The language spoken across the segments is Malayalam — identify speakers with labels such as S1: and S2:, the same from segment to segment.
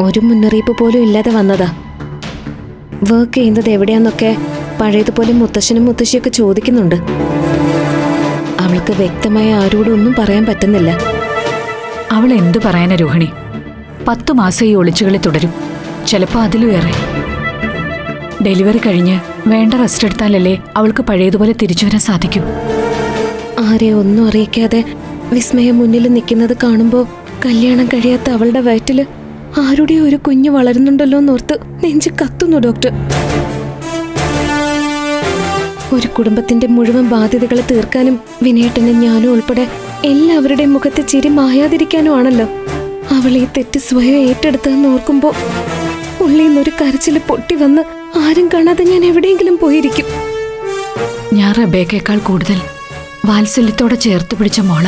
S1: ഒരു മുന്നറിയിപ്പ് പോലും ഇല്ലാതെ വന്നതാ. വർക്ക് ചെയ്യുന്നത് എവിടെയാന്നൊക്കെ പഴയതുപോലെ മുത്തശ്ശനും മുത്തശ്ശിയൊക്കെ ചോദിക്കുന്നുണ്ട്. അവൾക്ക് വ്യക്തമായ ആരോടും ഒന്നും പറയാൻ പറ്റുന്നില്ല.
S2: അവൾ എന്തു പറയാനാ രോഹിണി? പത്തു മാസം ഈ ഒളിച്ചുകളി തുടരും. ചിലപ്പോൾ അതിലും ഏറെ. ഡെലിവറി കഴിഞ്ഞ് വേണ്ട റെസ്റ്റ് എടുത്താലല്ലേ അവൾക്ക് പഴയതുപോലെ തിരിച്ചു വരാൻ സാധിക്കൂ.
S1: ആരെ ഒന്നും അറിയിക്കാതെ വിസ്മയ മുന്നിൽ നിൽക്കുന്നത് കാണുമ്പോൾ കല്യാണം കഴിയാത്ത അവളുടെ വയറ്റിൽ ആരുടെ ഒരു കുഞ്ഞ് വളരുന്നുണ്ടല്ലോ എന്നോർത്ത് നെഞ്ച് കത്തുന്നു ഡോക്ടർ. ഒരു കുടുംബത്തിന്റെ മുഴുവൻ ബാധ്യതകൾ തീർക്കാനും വിനേട്ടനും ഞാനും ഉൾപ്പെടെ എല്ലാവരുടെയും മുഖത്തെ ചിരി മായാതിരിക്കാനും ആണല്ലോ അവൾ ഈ തെറ്റ് സ്വയം ഏറ്റെടുത്തതെന്ന് ഓർക്കുമ്പോ ഉള്ളിൽ നിന്നൊരു കരച്ചിൽ പൊട്ടി വന്ന് ആരും കാണാതെ ഞാൻ എവിടെയെങ്കിലും പോയിരിക്കും.
S2: ഞാൻ റബേക്കേക്കാൾ കൂടുതൽ വാത്സല്യത്തോടെ ചേർത്ത് പിടിച്ച മോള.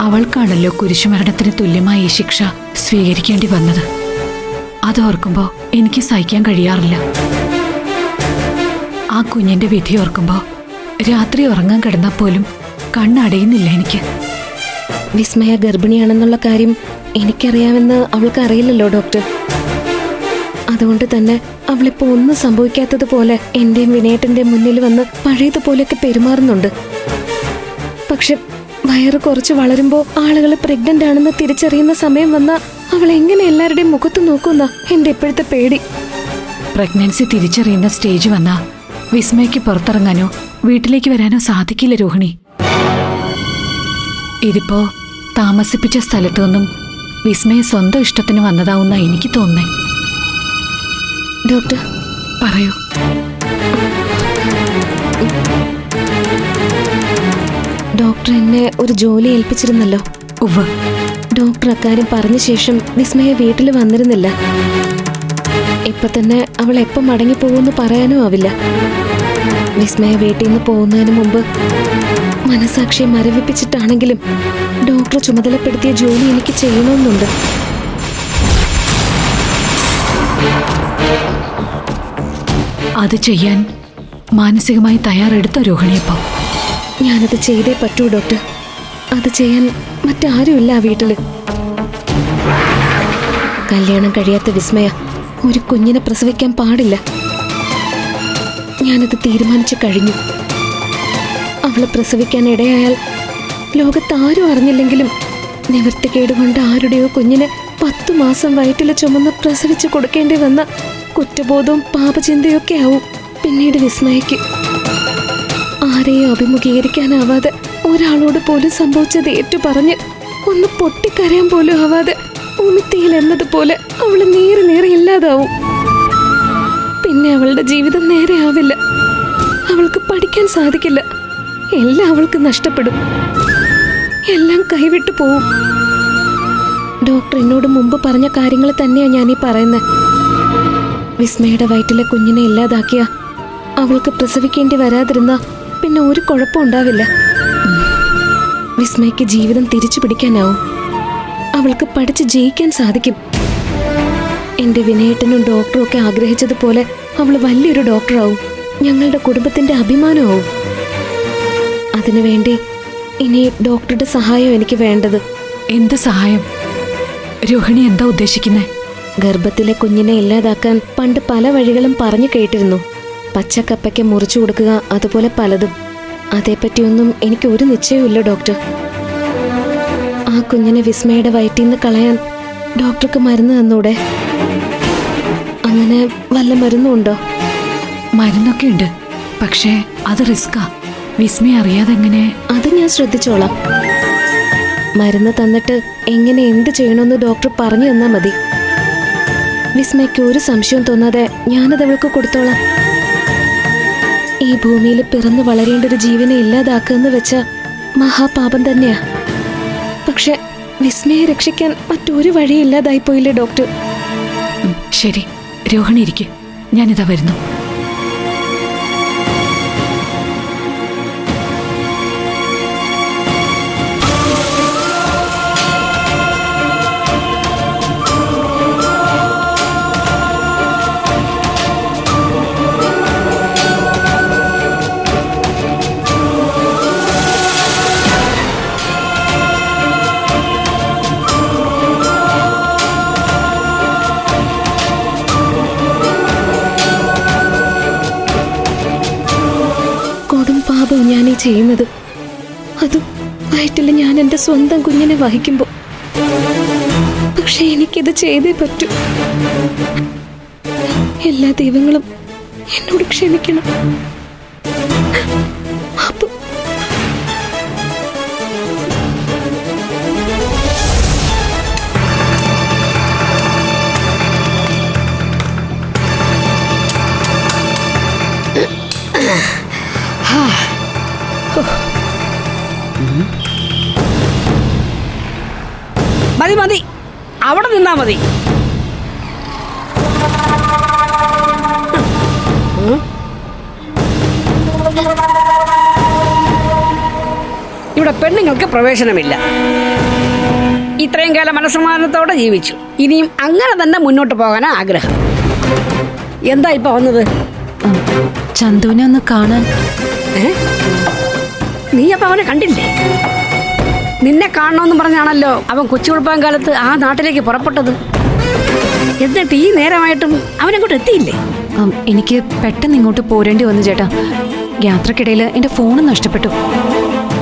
S2: അവൾക്കാണല്ലോ കുരിശുമരണത്തിന് തുല്യമായ ഈ ശിക്ഷ സ്വീകരിക്കേണ്ടി വന്നത്. അതോർക്കുമ്പോൾ എനിക്ക് സഹിക്കാൻ കഴിയാറില്ല. ആ കുഞ്ഞിന്റെ വിധി ഓർക്കുമ്പോൾ രാത്രി ഉറങ്ങാൻ കിടന്നാൽ പോലും കണ്ണടയുന്നില്ല എനിക്ക്.
S1: വിസ്മയ ഗർഭിണിയാണെന്നുള്ള കാര്യം എനിക്കറിയാമെന്ന് അവൾക്ക് അറിയില്ലല്ലോ ഡോക്ടർ. അതുകൊണ്ട് തന്നെ അവളിപ്പോ ഒന്നും സംഭവിക്കാത്തതുപോലെ എന്റെയും വിനയത്തിന്റെ മുന്നിൽ വന്ന് പഴയതുപോലെയൊക്കെ പെരുമാറുന്നുണ്ട്. പക്ഷെ വയറ് കുറച്ച് വളരുമ്പോ ആളുകൾ പ്രഗ്നന്റ് ആണെന്ന് തിരിച്ചറിയുന്ന സമയം വന്ന അവൾ എങ്ങനെ എല്ലാവരുടെയും മുഖത്ത് നോക്കുന്ന എന്റെ ഇപ്പോഴത്തെ പേടി.
S2: പ്രഗ്നൻസി തിരിച്ചറിയുന്ന സ്റ്റേജ് വന്ന വിസ്മയ്ക്ക് പുറത്തിറങ്ങാനോ വീട്ടിലേക്ക് വരാനോ സാധിക്കില്ല രോഹിണി. ഇതിപ്പോ താമസിപ്പിച്ച സ്ഥലത്തു നിന്നും വിസ്മയ സ്വന്തം ഇഷ്ടത്തിന് വന്നതാവുന്ന എനിക്ക് തോന്നുന്നേ.
S1: ഡോക്ടർ
S2: പറയൂ.
S1: ഡോക്ടർ എന്നെ ഒരു ജോലി ഏൽപ്പിച്ചിരുന്നല്ലോ.
S2: ഉവ്വ്.
S1: ഡോക്ടർ അക്കാര്യം പറഞ്ഞ ശേഷം വിസ്മയ വീട്ടിൽ വന്നിരുന്നില്ല. ഇപ്പൊ തന്നെ അവൾ എപ്പം മടങ്ങിപ്പോകുമെന്ന് പറയാനും ആവില്ല. വിസ്മയ വീട്ടിൽ നിന്ന് പോകുന്നതിന് മുമ്പ് മനസാക്ഷിയെ മരവിപ്പിച്ചിട്ടാണെങ്കിലും ഡോക്ടർ ചുമതലപ്പെടുത്തിയ ജോലി എനിക്ക് ചെയ്യണമെന്നുണ്ട്.
S2: അത് ചെയ്യാൻ മാനസികമായി തയ്യാറെടുത്ത രോഹിണിയപ്പോ.
S1: ഞാനത് ചെയ്തേ പറ്റൂ ഡോക്ടർ. അത് ചെയ്യാൻ മറ്റാരുമില്ല ആ വീട്ടിൽ. കല്യാണം കഴിയാത്ത വിസ്മയ. ഒരു കുഞ്ഞിനെ പ്രസവിക്കാൻ പാടില്ല. ഞാനത് തീരുമാനിച്ചു കഴിഞ്ഞു. അവളെ പ്രസവിക്കാൻ ഇടയായാൽ ലോകത്ത് ആരും അറിഞ്ഞില്ലെങ്കിലും നിവൃത്തികേട് കൊണ്ട് ആരുടെയോ കുഞ്ഞിന് പത്തു മാസം വയറ്റിൽ ചുമന്ന് പ്രസവിച്ചു കൊടുക്കേണ്ടി വന്ന കുറ്റബോധവും പാപചിന്തയൊക്കെ ആവും പിന്നീട് വിസ്മയക്ക് ആരെയും അഭിമുഖീകരിക്കാനാവാതെ ഒരാളോട് പോലും സംഭവിച്ചത് ഏറ്റു പറഞ്ഞ് ഒന്ന് പൊട്ടിക്കരയാൻ പോലും ആവാതെ ഉമിത്തിയിൽ എന്നതുപോലെ അവൾ നേരെ നേരെ ഇല്ലാതാവും. പിന്നെ അവളുടെ ജീവിതം നേരെ ആവില്ല. അവൾക്ക് പഠിക്കാൻ സാധിക്കില്ല. എല്ലാം അവൾക്ക് നഷ്ടപ്പെടും. എല്ലാം കൈവിട്ടു പോവും. ഡോക്ടർ എന്നോട് മുമ്പ് പറഞ്ഞ കാര്യങ്ങൾ തന്നെയാണ് ഈ പറയുന്നത് വിസ്മയുടെ വയറ്റിലെ കുഞ്ഞിനെ ഇല്ലാതാക്കിയ അവൾക്ക് പ്രസവിക്കേണ്ടി വരാതിരുന്ന പിന്നെ ഒരു കുഴപ്പം ഉണ്ടാവില്ല. വിസ്മയ്ക്ക് ജീവിതം തിരിച്ചു പിടിക്കാനാവും. അവൾക്ക് പഠിച്ച് ജയിക്കാൻ സാധിക്കും. എന്റെ വിനയേട്ടനും ഡോക്ടറും ഒക്കെ ആഗ്രഹിച്ചതുപോലെ അവൾ വലിയൊരു ഡോക്ടറാവും. ഞങ്ങളുടെ കുടുംബത്തിന്റെ അഭിമാനമാവും. അതിനുവേണ്ടി ഇനി ഡോക്ടറുടെ സഹായം എനിക്ക് വേണ്ടത്.
S2: എന്ത് സഹായം? രോഹിണി എന്താ ഉദ്ദേശിക്കുന്നത്
S1: ഗർഭത്തിലെ കുഞ്ഞിനെ ഇല്ലാതാക്കാൻ പണ്ട് പല വഴികളും പറഞ്ഞു കേട്ടിരുന്നു. പച്ചക്കപ്പയ്ക്ക് മുറിച്ചു കൊടുക്കുക അതുപോലെ പലതും. അതേപ്പറ്റിയൊന്നും എനിക്ക് ഒരു നിശ്ചയമില്ല ഡോക്ടർ. ആ കുഞ്ഞിനെ വിസ്മയുടെ വയറ്റിൽ നിന്ന് കളയാൻ ഡോക്ടർക്ക് മരുന്ന് തന്നൂടെ? അങ്ങനെ വല്ല മരുന്നും ഉണ്ടോ?
S2: മരുന്നൊക്കെ ഉണ്ട്. പക്ഷേ അത് റിസ്കാ വിസ്മയ അറിയാതെ എങ്ങനെ?
S1: അത് ഞാൻ ശ്രദ്ധിച്ചോളാം. മരുന്ന് തന്നിട്ട് എങ്ങനെ എന്ത് ചെയ്യണമെന്ന് ഡോക്ടർ പറഞ്ഞു തന്നാൽ മതി. വിസ്മയ്ക്ക് ഒരു സംശയവും തോന്നാതെ ഞാനത് അവൾക്ക് കൊടുത്തോളാം. ഭൂമിയിൽ പിറന്നു വളരേണ്ട ഒരു ജീവനെ ഇല്ലാതാക്കുക വെച്ച മഹാപാപം തന്നെയാ. പക്ഷെ വിസ്മയെ രക്ഷിക്കാൻ മറ്റൊരു വഴിയില്ലാതായി പോയില്ലേ ഡോക്ടർ
S2: ശരി. രോഹിണി ഇരിക്കും. ഞാനിതാ വരുന്നു.
S1: ചെയ്യുന്നത്? അതും വയറ്റിൽ ഞാൻ എന്റെ സ്വന്തം കുഞ്ഞിനെ വഹിക്കുമ്പോൾ പക്ഷെ എനിക്കിത് ചെയ്തേ പറ്റൂ. എല്ലാ ദൈവങ്ങളും എന്നോട് ക്ഷമിക്കണം. അപ്പൊ
S3: മതി മതി. അവിടെ നിന്നാ മതി. ഇവിടെ പെണ്ണുങ്ങൾക്ക് പ്രവേശനമില്ല. ഇത്രയും കാലം മനസ്സമാധാനത്തോടെ ജീവിച്ചു. ഇനിയും അങ്ങനെ തന്നെ മുന്നോട്ട് പോകാനാ ആഗ്രഹം. എന്താ ഇപ്പൊ വന്നത്?
S4: ചന്തുവിനെ ഒന്ന് കാണാൻ.
S3: ഏ? നീ അപ്പൊ അവനെ കണ്ടില്ലേ? നിന്നെ കാണണമെന്ന് പറഞ്ഞാണല്ലോ അവൻ കൊച്ചുകുളപ്പാൻ കാലത്ത് ആ നാട്ടിലേക്ക് പുറപ്പെട്ടത്. എന്നിട്ട് ഈ നേരമായിട്ടും അവനങ്ങോട്ട് എത്തിയില്ലേ?
S4: ഉം, എനിക്ക് പെട്ടെന്ന് ഇങ്ങോട്ട് പോരേണ്ടി വന്നു ചേട്ടാ. യാത്രക്കിടയിൽ എന്റെ ഫോൺ നഷ്ടപ്പെട്ടു.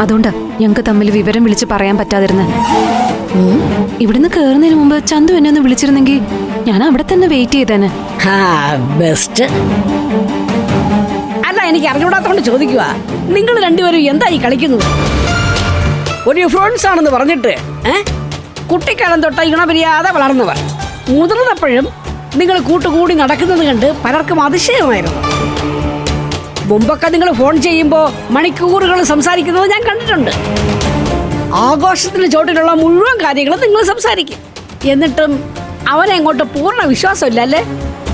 S4: അതുകൊണ്ട് ഞങ്ങൾക്ക് തമ്മിൽ വിവരം വിളിച്ച് പറയാൻ പറ്റാതിരുന്നത് ഇവിടുന്ന് കയറുന്നതിന് മുമ്പ് ചന്തു എന്നെ ഒന്ന് വിളിച്ചിരുന്നെങ്കിൽ ഞാൻ അവിടെ തന്നെ വെയിറ്റ് ചെയ്തേനെ.
S3: ബെസ്റ്റ് എനിക്ക് അറിഞ്ഞൂടാത്തോണ്ട് ചോദിക്കുക. നിങ്ങൾ രണ്ടുപേരും എന്താ ഈ കളിക്കുന്നത്? ഒരു ഫ്രണ്ട്സ് ആണെന്ന് പറഞ്ഞിട്ട് ഏ? കുട്ടിക്കാലം തൊട്ട ഇണപിരിയാതെ വളർന്നവർ. മുതിർന്നപ്പോഴും നിങ്ങൾ കൂട്ടുകൂടി നടക്കുന്നത് കണ്ട് പലർക്കും അതിശയമായിരുന്നു. മുമ്പൊക്കെ നിങ്ങൾ ഫോൺ ചെയ്യുമ്പോൾ മണിക്കൂറുകൾ സംസാരിക്കുന്നത് ഞാൻ കണ്ടിട്ടുണ്ട്. ആഘോഷത്തിന് ചോട്ടിലുള്ള മുഴുവൻ കാര്യങ്ങളും നിങ്ങൾ സംസാരിക്കും. എന്നിട്ടും അവനെ അങ്ങോട്ട് പൂർണ വിശ്വാസമില്ല അല്ലേ?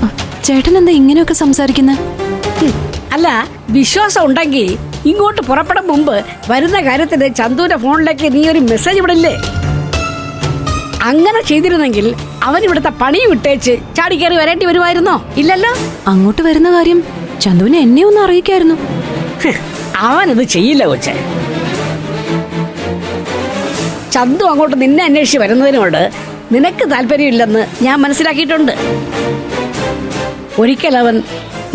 S4: ആ, ചേട്ടൻ എന്താ ഇങ്ങനെയൊക്കെ സംസാരിക്കുന്നത്
S3: അല്ല വിശ്വാസം ഉണ്ടെങ്കിൽ ഇങ്ങോട്ട് പുറപ്പെടും മുമ്പ് വരുന്ന കാര്യത്തിന് ചന്തുവിന്റെ ഫോണിലേക്ക് നീ ഒരു മെസ്സേജ് വിടില്ലേ? അങ്ങനെ ചെയ്തിരുന്നെങ്കിൽ അവൻ ഇവിടുത്തെ പണി വിട്ടേച്ച് ചാടി കയറി വരേണ്ടി വരുമായിരുന്നോ? ഇല്ലല്ലോ?
S4: അങ്ങോട്ട് വരുന്ന കാര്യം ചന്തുവിനെ എന്നെ ഒന്ന് അറിയിക്കായിരുന്നു.
S3: അവൻ അവനത് ചെയ്യില്ല കൊച്ചെ. ചന്തു അങ്ങോട്ട് നിന്നെ അന്വേഷിച്ച് വരുന്നതിനോട് നിനക്ക് താല്പര്യമില്ലെന്ന് ഞാൻ മനസ്സിലാക്കിയിട്ടുണ്ട്. ഒരിക്കൽ അവൻ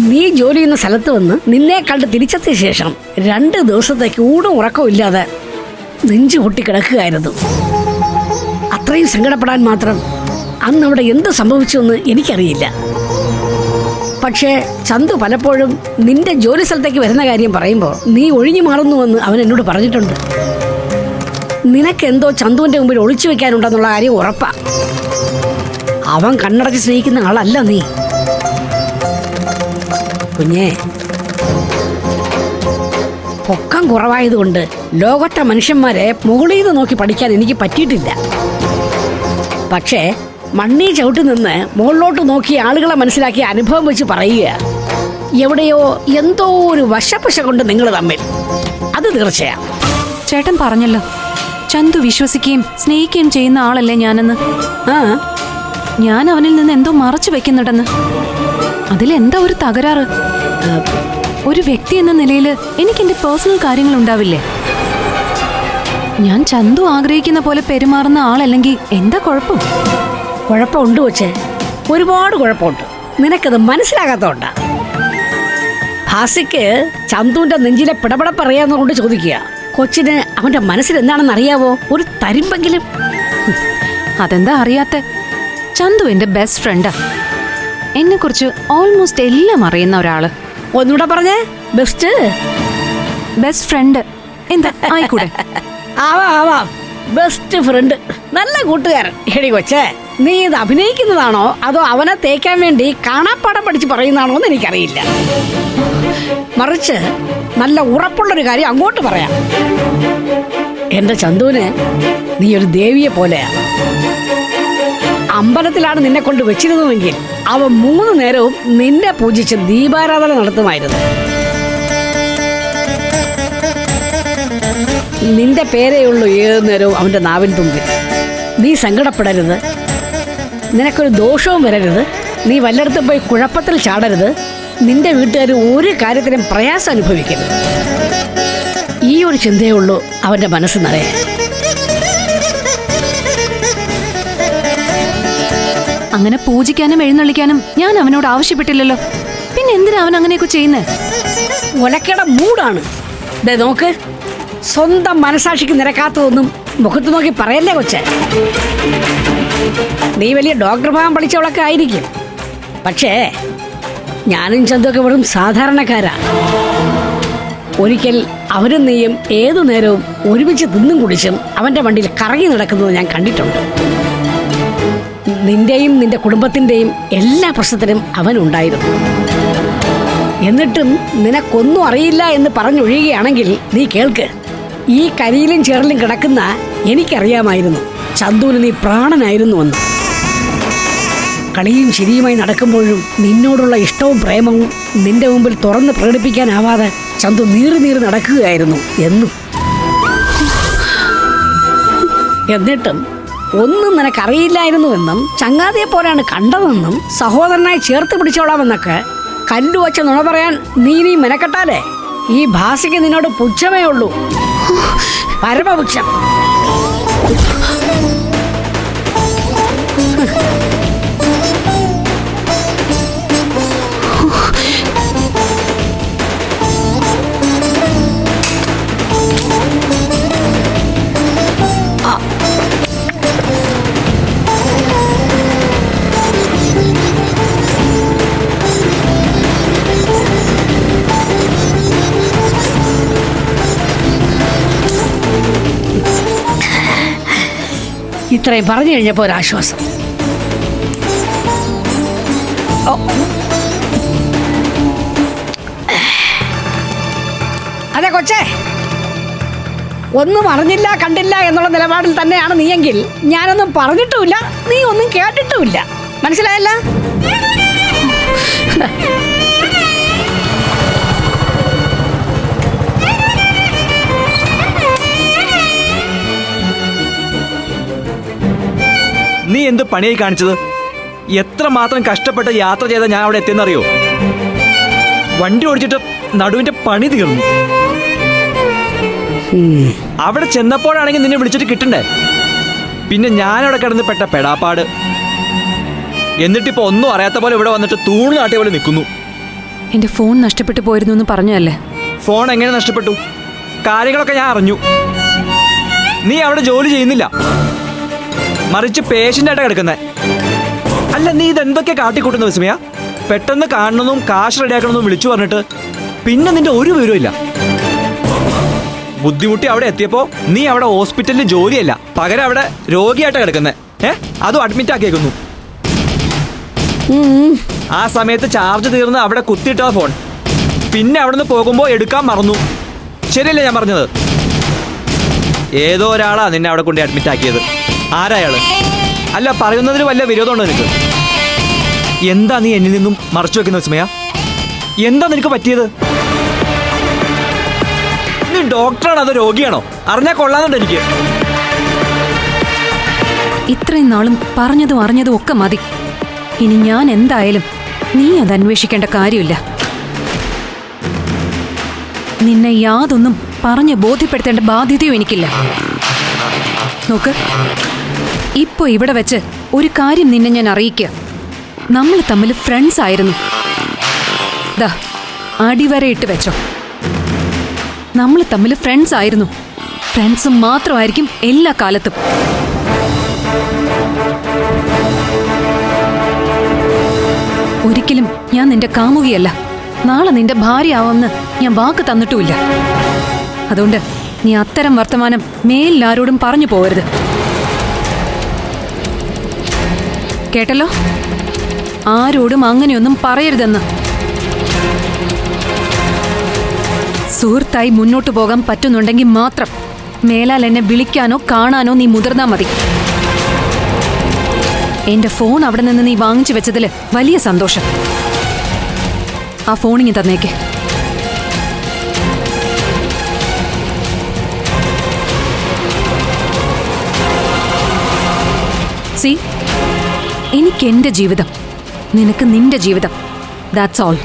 S3: നീ ജോലി ചെയ്യുന്ന സ്ഥലത്ത് വന്ന് നിന്നെ കണ്ട് തിരിച്ചെത്തിയ ശേഷം രണ്ട് ദിവസത്തേക്ക് ഊടും ഉറക്കവും ഇല്ലാതെ നെഞ്ചു പൊട്ടി കിടക്കുകയായിരുന്നു. അത്രയും സങ്കടപ്പെടാൻ മാത്രം അന്ന് അവിടെ എന്ത് സംഭവിച്ചു എന്ന് എനിക്കറിയില്ല. പക്ഷേ ചന്തു പലപ്പോഴും നിന്റെ ജോലി സ്ഥലത്തേക്ക് വരുന്ന കാര്യം പറയുമ്പോൾ നീ ഒഴിഞ്ഞു മാറുന്നുവെന്ന് അവൻ എന്നോട് പറഞ്ഞിട്ടുണ്ട്. നിനക്കെന്തോ ചന്തുവിന്റെ മുമ്പിൽ ഒളിച്ചു വെക്കാനുണ്ടെന്നുള്ള കാര്യം ഉറപ്പാ. അവൻ കണ്ണടച്ച് സ്നേഹിക്കുന്ന ആളല്ല നീ. കുഞ്ഞേ. പൊക്കം കുറവായതുകൊണ്ട് ലോകത്തെ മനുഷ്യന്മാരെ മുകളിൽ നിന്ന് നോക്കി പഠിക്കാൻ എനിക്ക് പറ്റിയിട്ടില്ല. പക്ഷേ മണ്ണി ചവിട്ടി നിന്ന് മുകളിലോട്ട് നോക്കി ആളുകളെ മനസ്സിലാക്കിയ അനുഭവം വെച്ച് പറയുക എവിടെയോ എന്തോ ഒരു വശപ്പശ കൊണ്ട് നിങ്ങൾ തമ്മിൽ. അത് തീർച്ചയാ.
S4: ചേട്ടൻ പറഞ്ഞല്ലോ ചന്തു വിശ്വസിക്കുകയും സ്നേഹിക്കുകയും ചെയ്യുന്ന ആളല്ലേ ഞാനെന്ന്.
S3: ആ.
S4: ഞാൻ അവനിൽ നിന്ന് എന്തോ മറച്ചു വെക്കുന്നുണ്ടെന്ന്. അതിലെന്താ ഒരു തകരാറ്? ഒരു വ്യക്തി എന്ന നിലയിൽ എനിക്ക് എന്റെ പേഴ്സണൽ കാര്യങ്ങൾ ഉണ്ടാവില്ലേ ഞാൻ ചന്തു ആഗ്രഹിക്കുന്ന പോലെ പെരുമാറുന്ന ആളല്ലെങ്കിൽ എന്താ കുഴപ്പം?
S3: കുഴപ്പമുണ്ട് കൊച്ചേ. ഒരുപാട് കുഴപ്പമുണ്ട്. നിനക്കത് മനസ്സിലാകാത്തോണ്ടാ. ഹാസിക്ക് ചന്തുവിന്റെ നെഞ്ചിലെ പിടപെടപ്പ് കൊണ്ട് ചോദിക്കുക. കൊച്ചിന് അവന്റെ മനസ്സിൽ എന്താണെന്ന് അറിയാവോ ഒരു തരിമ്പെങ്കിലും
S4: അതെന്താ അറിയാത്ത? ചന്തു എന്റെ ബെസ്റ്റ് ഫ്രണ്ടാ എന്നെ കുറിച്ച് ഓൾമോസ്റ്റ് എല്ലാം അറിയുന്ന ഒരാൾ.
S3: ഒന്നുകൂടെ പറഞ്ഞേ ബെസ്റ്റ്
S4: ബെസ്റ്റ് ഫ്രണ്ട് എന്താ? ആയിക്കൂടെ?
S3: ആവാം ആവാം. ബെസ്റ്റ് ഫ്രണ്ട് നല്ല കൂട്ടുകാരൻ. എടി കൊച്ചേ നീ ഇത് അഭിനയിക്കുന്നതാണോ? അതോ അവനെ തേക്കാൻ വേണ്ടി കാണാപ്പാടം പഠിച്ച് പറയുന്നതാണോ എന്ന് എനിക്കറിയില്ല. മറിച്ച് നല്ല ഉറപ്പുള്ളൊരു കാര്യം അങ്ങോട്ട് പറയാം. എന്റെ ചന്തുവിന് നീ ഒരു ദേവിയെ പോലെയാ. അമ്പലത്തിലാണ് നിന്നെ കൊണ്ട് വെച്ചിരുന്നതെങ്കിൽ അവൻ മൂന്ന് നേരവും നിന്നെ പൂജിച്ച് ദീപാരാധന നടത്തുമായിരുന്നു. നിന്റെ പേരേ ഉള്ളൂ ഏത് നേരവും അവന്റെ നാവിൻ തുമ്പിൽ. നീ സങ്കടപ്പെടരുത്. നിനക്കൊരു ദോഷവും വരരുത്. നീ വല്ലയിടത്തും പോയി കുഴപ്പത്തിൽ ചാടരുത്. നിന്റെ വീട്ടുകാർ ഒരു കാര്യത്തിനും പ്രയാസം അനുഭവിക്കരുത്. ഈ ഒരു ചിന്തയുള്ളൂ അവന്റെ മനസ്സ് നിറയെ
S4: അങ്ങനെ പൂജിക്കാനും എഴുന്നള്ളിക്കാനും ഞാൻ അവനോട് ആവശ്യപ്പെട്ടില്ലല്ലോ. പിന്നെ എന്തിനാ അവൻ അങ്ങനെയൊക്കെ
S3: ചെയ്യുന്നത് മൂടാണ്. ദേ നോക്ക് സ്വന്തം മനസാക്ഷിക്ക് നിരക്കാത്തതൊന്നും മുഖത്ത് നോക്കി പറയല്ലേ കൊച്ചെ? നീ വലിയ ഡോക്ടർ ഭാഗം പഠിച്ചവളൊക്കെ ആയിരിക്കും. പക്ഷേ ഞാനും ചന്തൊക്കെ വെറും സാധാരണക്കാരാ. ഒരിക്കൽ അവനും നീയും ഏതു നേരവും ഒരുമിച്ച് തിന്നും കുടിച്ചും അവന്റെ വണ്ടിയിൽ കറങ്ങി നടക്കുന്നത് ഞാൻ കണ്ടിട്ടുണ്ട്. നിന്റെയും നിന്റെ കുടുംബത്തിന്റെയും എല്ലാ പ്രശ്നത്തിനും അവനുണ്ടായിരുന്നു എന്നിട്ടും നിനക്കൊന്നും അറിയില്ല എന്ന് പറഞ്ഞൊഴിയുകയാണെങ്കിൽ നീ കേൾക്ക്. ഈ കരിയിലും ചേറലും കിടക്കുന്ന എനിക്കറിയാമായിരുന്നു. ചന്തുവിന് നീ പ്രാണനായിരുന്നു എന്ന് കളിയും ചിരിയുമായി നടക്കുമ്പോഴും നിന്നോടുള്ള ഇഷ്ടവും പ്രേമവും നിന്റെ മുമ്പിൽ തുറന്ന് പ്രകടിപ്പിക്കാനാവാതെ ചന്തു നീറി നീറി നടക്കുകയായിരുന്നു എന്നും. എന്നിട്ടും ഒന്നും നിനക്കറിയില്ലായിരുന്നുവെന്നും ചങ്ങാതിയെ പോലെയാണ് കണ്ടതെന്നും സഹോദരനായി ചേർത്ത് പിടിച്ചോളാമെന്നൊക്കെ കല്ലുവച്ച നുണ പറയാൻ നീ നീ മെനക്കെട്ടാലേ? ഈ ഭാസിക്ക് നിന്നോട് പുച്ഛമേ ഉള്ളൂ. പരമപുച്ഛം. ഇത്രയും പറഞ്ഞു കഴിഞ്ഞപ്പോൾ ഒരാശ്വാസം. അതെ കൊച്ചേ. ഒന്നും അറിഞ്ഞില്ല കണ്ടില്ല എന്നുള്ള നിലപാടിൽ തന്നെയാണ് നീയെങ്കിൽ. ഞാനൊന്നും പറഞ്ഞിട്ടുമില്ല നീ ഒന്നും കേട്ടിട്ടുമില്ല. മനസ്സിലായല്ല?
S5: എന്ത് പണിയായി കാണിച്ചത്? എത്ര മാത്രം കഷ്ടപ്പെട്ട് യാത്ര ചെയ്ത ഞാൻ അവിടെ എത്തിയെന്നറിയോ? വണ്ടി ഓടിച്ചിട്ട് നടുവിന്റെ പണി തീർന്നു. അവിടെ ചെന്നപ്പോഴാണെങ്കിൽ നിന്നെ വിളിച്ചിട്ട് കിട്ടണ്ടേ? പിന്നെ ഞാനവിടെ കിടന്ന് പെട്ട പെടാപ്പാട്. എന്നിട്ടിപ്പോ ഒന്നും അറിയാത്ത പോലെ ഇവിടെ വന്നിട്ട് തൂണ് നാട്ടിയ പോലെ നിൽക്കുന്നു.
S4: എന്റെ ഫോൺ നഷ്ടപ്പെട്ടു പോയിരുന്നു എന്ന് പറഞ്ഞല്ലേ
S5: ഫോൺ എങ്ങനെ നഷ്ടപ്പെട്ടു? കാര്യങ്ങളൊക്കെ ഞാൻ അറിഞ്ഞു. നീ അവിടെ ജോലി ചെയ്യുന്നില്ല. മറിച്ച് പേഷ്യന്റായിട്ട് കിടക്കുന്നത് കിടക്കുന്നേ. അല്ല നീ ഇതെന്തൊക്കെ കാട്ടിക്കൂട്ടുന്ന വിസ്മയ? പെട്ടെന്ന് കാണണമെന്നും കാശ് റെഡിയാക്കണമെന്നും വിളിച്ചു പറഞ്ഞിട്ട് പിന്നെ നിന്റെ ഒരു വിവരമില്ല ബുദ്ധിമുട്ടി അവിടെ എത്തിയപ്പോ നീ അവിടെ ഹോസ്പിറ്റലിൽ ജോലിയല്ല. പകരം അവിടെ രോഗിയായിട്ട് കിടക്കുന്നത് ഏ? അതും അഡ്മിറ്റ് ആക്കിയേക്കുന്നു. ആ സമയത്ത് ചാർജ് തീർന്ന് അവിടെ കുത്തിയിട്ടാ ഫോൺ പിന്നെ അവിടെ നിന്ന് പോകുമ്പോൾ എടുക്കാൻ മറന്നു. ശരിയല്ലേ ഞാൻ പറഞ്ഞത്? ഏതോ ഒരാളാ നിന്നെ അവിടെ കൊണ്ട് അഡ്മിറ്റ് ആക്കിയത്. ആരായാൾ? അല്ല പറയുന്നതിന് വല്ല വിരോധമുണ്ടോ നിനക്ക്? എന്താ നീ എന്നിൽ നിന്നും മറച്ചു വെക്കുന്ന വിസ്മയ എന്താ നിനക്ക് പറ്റിയത്? നീ ഡോക്ടറാണോ അതോ രോഗിയാണോ? അറിഞ്ഞാൽ കൊള്ളാന്നുണ്ട് എനിക്ക്.
S4: ഇത്രയും നാളും പറഞ്ഞതും അറിഞ്ഞതും ഒക്കെ മതി. ഇനി ഞാൻ എന്തായാലും നീ അത് അന്വേഷിക്കേണ്ട കാര്യമില്ല. നിന്നെ യാതൊന്നും പറഞ്ഞ് ബോധ്യപ്പെടുത്തേണ്ട ബാധ്യതയും എനിക്കില്ല. നോക്ക്. ഇപ്പൊ ഇവിടെ വെച്ച് ഒരു കാര്യം നിന്നെ ഞാൻ അറിയിക്കുക നമ്മൾ തമ്മിൽ ഫ്രണ്ട്സ് ആയിരുന്നു. ദാ അടിവരയിട്ട് വെച്ചോ. നമ്മൾ തമ്മിൽ ഫ്രണ്ട്സ് ആയിരുന്നു. ഫ്രണ്ട്സ് മാത്രമായിരിക്കും എല്ലാ കാലത്തും. ഒരിക്കലും ഞാൻ നിന്റെ കാമുകിയല്ല. നാളെ നിന്റെ ഭാര്യയാവുമെന്ന് ഞാൻ വാക്ക് തന്നിട്ടുമില്ല. അതുകൊണ്ട് നീ അത്തരം വർത്തമാനം മേലിലാരോടും പറഞ്ഞു പോകരുത്. കേട്ടല്ലോ? ആരോടും അങ്ങനെയൊന്നും പറയരുതെന്ന്. സുഹൃത്തായി മുന്നോട്ടു പോകാൻ പറ്റുന്നുണ്ടെങ്കിൽ മാത്രം മേലാൽ എന്നെ വിളിക്കാനോ കാണാനോ നീ മുതിർന്നാ മതി. എന്റെ ഫോൺ അവിടെ നിന്ന് നീ വാങ്ങിച്ചു വെച്ചതിൽ വലിയ സന്തോഷം. ആ ഫോണിങ്ങി തന്നേക്ക്. സി എനിക്ക് എന്റെ ജീവിതം. നിനക്ക് നിന്റെ ജീവിതം. ദാറ്റ്സ് ഓൾ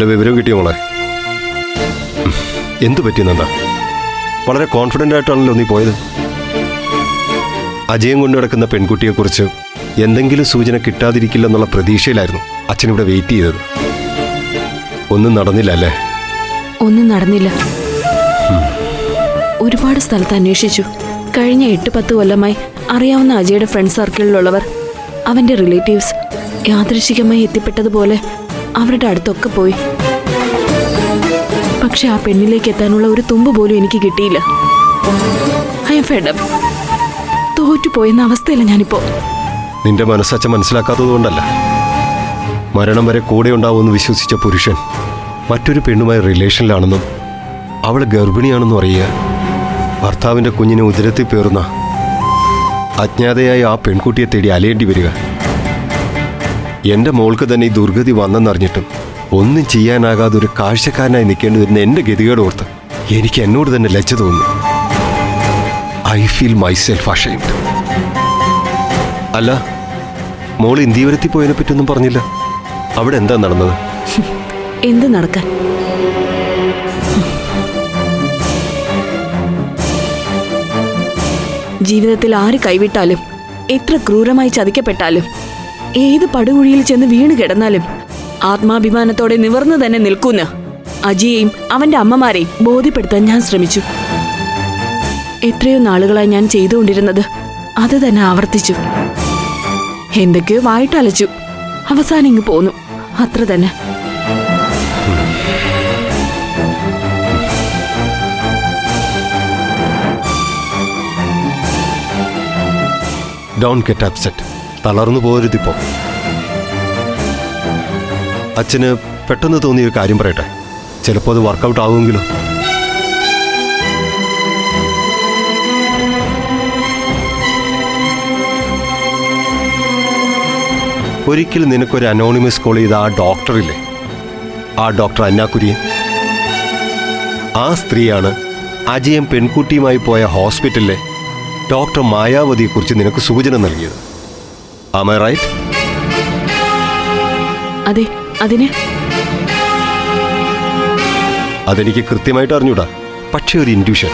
S6: വല്ല വിവരം കിട്ടിയോ മോളെ. എന്തു പറ്റി നന്ദ വളരെ കോൺഫിഡന്റ് ആയിട്ടാണല്ലോ നീ പോയത്. അജയം കൊണ്ടു നടക്കുന്ന പെൺകുട്ടിയെക്കുറിച്ച് എന്തെങ്കിലും സൂചന കിട്ടാതിരിക്കില്ല എന്നുള്ള പ്രതീക്ഷയിലായിരുന്നു അച്ഛനിവിടെ വെയിറ്റ് ചെയ്തത്. ഒന്നും നടന്നില്ല അല്ലേ?
S7: ഒന്നും നടന്നില്ല. ഒരുപാട് സ്ഥലത്ത് അന്വേഷിച്ചു. കഴിഞ്ഞ എട്ട് പത്ത് കൊല്ലമായി അറിയാവുന്ന അജയുടെ ഫ്രണ്ട് സർക്കിളിലുള്ളവർ അവന്റെ റിലേറ്റീവ്സ് യാദൃശികമായി എത്തിപ്പെട്ടതുപോലെ അവരുടെ അടുത്തൊക്കെ പോയി. പക്ഷെ ആ പെണ്ണിലേക്ക് എത്താനുള്ള ഒരു തുമ്പ് പോലും എനിക്ക് കിട്ടിയില്ല. ഐ തോറ്റുപോയെന്ന അവസ്ഥയില്ല ഞാനിപ്പോ.
S6: നിന്റെ മനസ്സച്ച മനസ്സിലാക്കാത്തത് കൊണ്ടല്ല. മരണം വരെ കൂടെ ഉണ്ടാവുമെന്ന് വിശ്വസിച്ച പുരുഷൻ മറ്റൊരു പെണ്ണുമായി റിലേഷനിലാണെന്നും അവൾ ഗർഭിണിയാണെന്നും അറിയുക ഭർത്താവിന്റെ കുഞ്ഞിനെ ഉദരത്തിൽ പേറുന്ന അജ്ഞാതയായ ആ പെൺകുട്ടിയെ തേടി അലയേണ്ടി വരിക. എന്റെ മോൾക്ക് തന്നെ ഈ ദുർഗതി വന്നെന്നറിഞ്ഞിട്ടും ഒന്നും ചെയ്യാനാകാതെ ഒരു കാഴ്ചക്കാരനായി നിൽക്കേണ്ടി വരുന്ന എന്റെ ഗതികേട് ഓർത്ത് എനിക്ക് എന്നോട് തന്നെ ലജ്ജ തോന്നി ഐ ഫീൽ മൈസെൽഫ് അഷൈംഡ് അല്ല മോൾ ഇന്ത്യവരത്തിൽ പോയതിനെ പറ്റിയൊന്നും പറഞ്ഞില്ല. അവിടെ എന്താ നടന്നത്?
S7: എന്ത് നടക്കാൻ? ജീവിതത്തിൽ ആര് കൈവിട്ടാലും എത്ര ക്രൂരമായി ചതിക്കപ്പെട്ടാലും ഏത് പടുകുഴിയിൽ ചെന്ന് വീണ് കിടന്നാലും ആത്മാഭിമാനത്തോടെ നിവർന്നു തന്നെ നിൽക്കുന്ന അജിയെയും അവന്റെ അമ്മമാരെയും ബോധ്യപ്പെടുത്താൻ ഞാൻ ശ്രമിച്ചു. എത്രയോ നാളുകളായി ഞാൻ ചെയ്തുകൊണ്ടിരുന്നത് അത് തന്നെ ആവർത്തിച്ചു. എന്തൊക്കെയോ വായിട്ടലച്ചു അവസാനം ഇങ്ങ് പോന്നു. അത്ര തന്നെ.
S6: ഡോൺ ഗെറ്റ് അപ്സെറ്റ് തളർന്നു പോരുതിപ്പോ അച്ഛന് പെട്ടെന്ന് തോന്നിയ കാര്യം പറയട്ടെ. ചിലപ്പോൾ അത് വർക്കൗട്ട് ആവുമെങ്കിലും? ഒരിക്കൽ നിനക്കൊരു അനോണിമസ് കോൾ ചെയ്ത ആ ഡോക്ടറില്ലേ ആ ഡോക്ടർ അന്നാക്കുരിയൻ. ആ സ്ത്രീയാണ് അജയം പെൺകുട്ടിയുമായി പോയ ഹോസ്പിറ്റലിലെ ഡോക്ടർ മായാവതിയെക്കുറിച്ച് നിനക്ക് സൂചന നൽകിയത്. ആമ റൈറ്റ്
S7: അതെ അതിന്.
S6: അതെനിക്ക് കൃത്യമായിട്ട് അറിഞ്ഞൂടാ. പക്ഷേ ഒരു ഇൻഡ്യൂഷൻ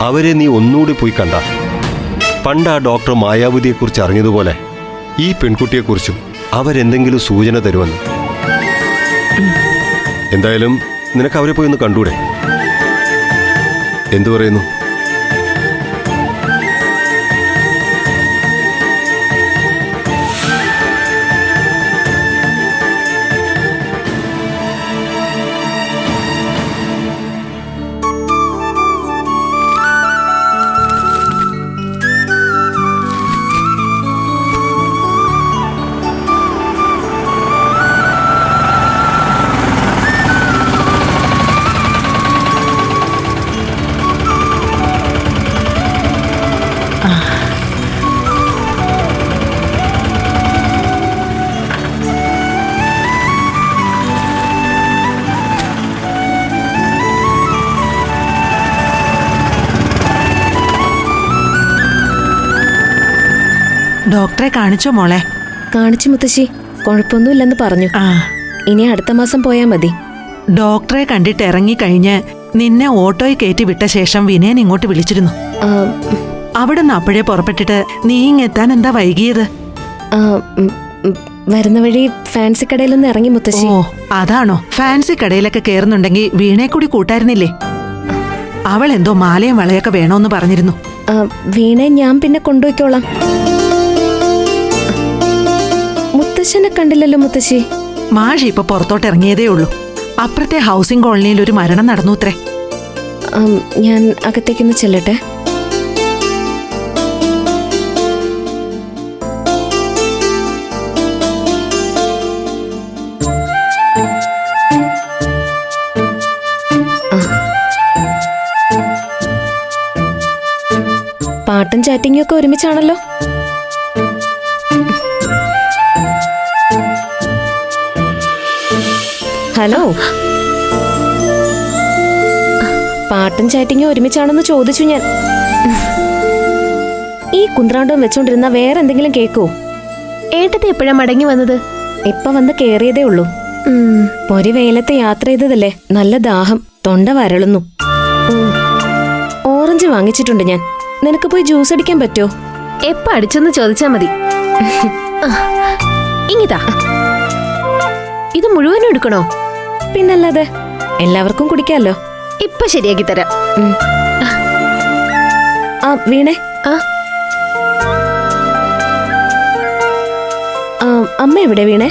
S6: അവരെ നീ ഒന്നുകൂടി പോയി കണ്ട. പണ്ട് ആ ഡോക്ടർ മായാവതിയെക്കുറിച്ച് അറിഞ്ഞതുപോലെ ഈ പെൺകുട്ടിയെക്കുറിച്ചും അവരെന്തെങ്കിലും സൂചന തരുമെന്ന്. എന്തായാലും നിനക്ക് അവരെ പോയി ഒന്ന് കണ്ടൂടെ? എന്തു പറയുന്നു?
S8: ഡോക്ടറെ കാണിച്ചോ മോളെ?
S1: കാണിച്ചു മുത്തശ്ശി. കുഴപ്പമൊന്നുമില്ലെന്ന് പറഞ്ഞു.
S8: ആ.
S1: ഇനി അടുത്ത മാസം പോയാൽ മതി.
S8: ഡോക്ടറെ കണ്ടിട്ട് ഇറങ്ങിക്കഴിഞ്ഞ് നിന്നെ ഓട്ടോയിൽ കയറ്റി വിട്ട ശേഷം വിനയൻ ഇങ്ങോട്ട് വിളിച്ചിരുന്നു.
S1: ആ,
S8: അവിടെ നിന്ന് അപ്പോഴേ പുറപ്പെട്ടിട്ട് നീ ഇങ്ങെത്താൻ എന്താ വൈകിയത്?
S1: ആ, ഉം, ഉം, വരുന്ന വഴി ഫാൻസി കടയിലൊന്ന് ഇറങ്ങി മുത്തശ്ശി.
S8: ഓ അതാണോ? ഫാൻസി കടയിലൊക്കെ കയറുന്നുണ്ടെങ്കിൽ വീണെ കൂടി കൂട്ടായിരുന്നില്ലേ? അവൾ എന്തോ മാലയും വളയൊക്കെ വേണോന്ന് പറഞ്ഞിരുന്നു.
S1: ആ, വീണെ ഞാൻ പിന്നെ കൊണ്ടുപോയിക്കോളാം. മുത്തശ്ശനെ കണ്ടില്ലല്ലോ മുത്തശ്ശി.
S8: മാഷി ഇപ്പൊ പുറത്തോട്ട് ഇറങ്ങിയതേ ഉള്ളൂ. അപ്പുറത്തെ ഹൗസിംഗ് കോളനിയിൽ ഒരു മരണം നടന്നു അത്രേ.
S1: ഞാൻ അകത്തേക്കൊന്ന് ചെല്ലട്ടെ. പാട്ടും ചാറ്റിങ്ങും ഒക്കെ ഒരുമിച്ചാണല്ലോ. ഹലോ. പാട്ടും ചാറ്റിങ്ങും ഒരുമിച്ചാണെന്ന് ചോദിച്ചു ഞാൻ. ഈ കുന്ത്രാണ്ടവും വെച്ചോണ്ടിരുന്ന വേറെ എന്തെങ്കിലും കേക്കോ?
S9: ഏട്ടത്തെ എപ്പോഴാ മടങ്ങി വന്നത്?
S1: ഇപ്പൊ വന്ന് കേറിയതേ ഉള്ളൂ. ഒരു വേലത്തെ യാത്ര ചെയ്തതല്ലേ? നല്ല ദാഹം. തൊണ്ട വരളുന്നു. ഓറഞ്ച് വാങ്ങിച്ചിട്ടുണ്ട് ഞാൻ. നിനക്ക് പോയി ജ്യൂസ് അടിക്കാൻ പറ്റോ
S9: എപ്പ അടിച്ചെന്ന് ചോദിച്ചാ മതി. ഇങ്ങിതാ ഇത് മുഴുവനും എടുക്കണോ?
S1: പിന്നല്ലാതെ എല്ലാവർക്കും കുടിക്കാമല്ലോ.
S9: ഇപ്പൊ ശരിയാക്കി തരാം.
S1: ആ വീണേ.
S9: ആ.
S1: ആ, അമ്മ എവിടെ വീണേ?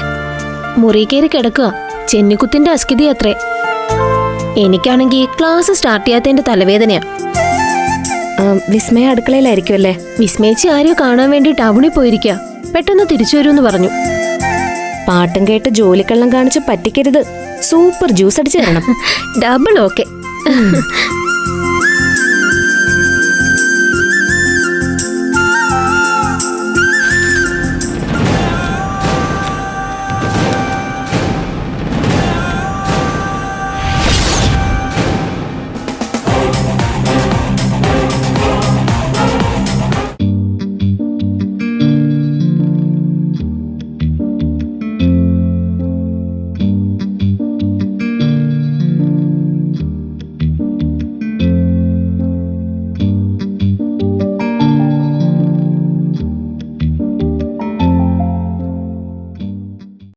S9: മുറി കയറി കിടക്കുക ചെന്നിക്കുത്തിന്റെ അസ്കിതി അത്രേ. എനിക്കാണെങ്കിൽ ക്ലാസ് സ്റ്റാർട്ട് ചെയ്യാത്തതിന്റെ തലവേദനയാ.
S1: ആ, വിസ്മയ അടുക്കളയിലായിരിക്കും അല്ലേ
S9: വിസ്മയിച്ച് ആരെയോ കാണാൻ വേണ്ടി ടൗണിൽ പോയിരിക്കുക പെട്ടെന്ന് തിരിച്ചു വരുമെന്ന് പറഞ്ഞു.
S1: പാട്ടും കേട്ട് ജോലിക്കള്ളം കാണിച്ച് പറ്റിക്കരുത്. സൂപ്പർ ജ്യൂസ് അടിച്ചു തരണം.
S9: Double okay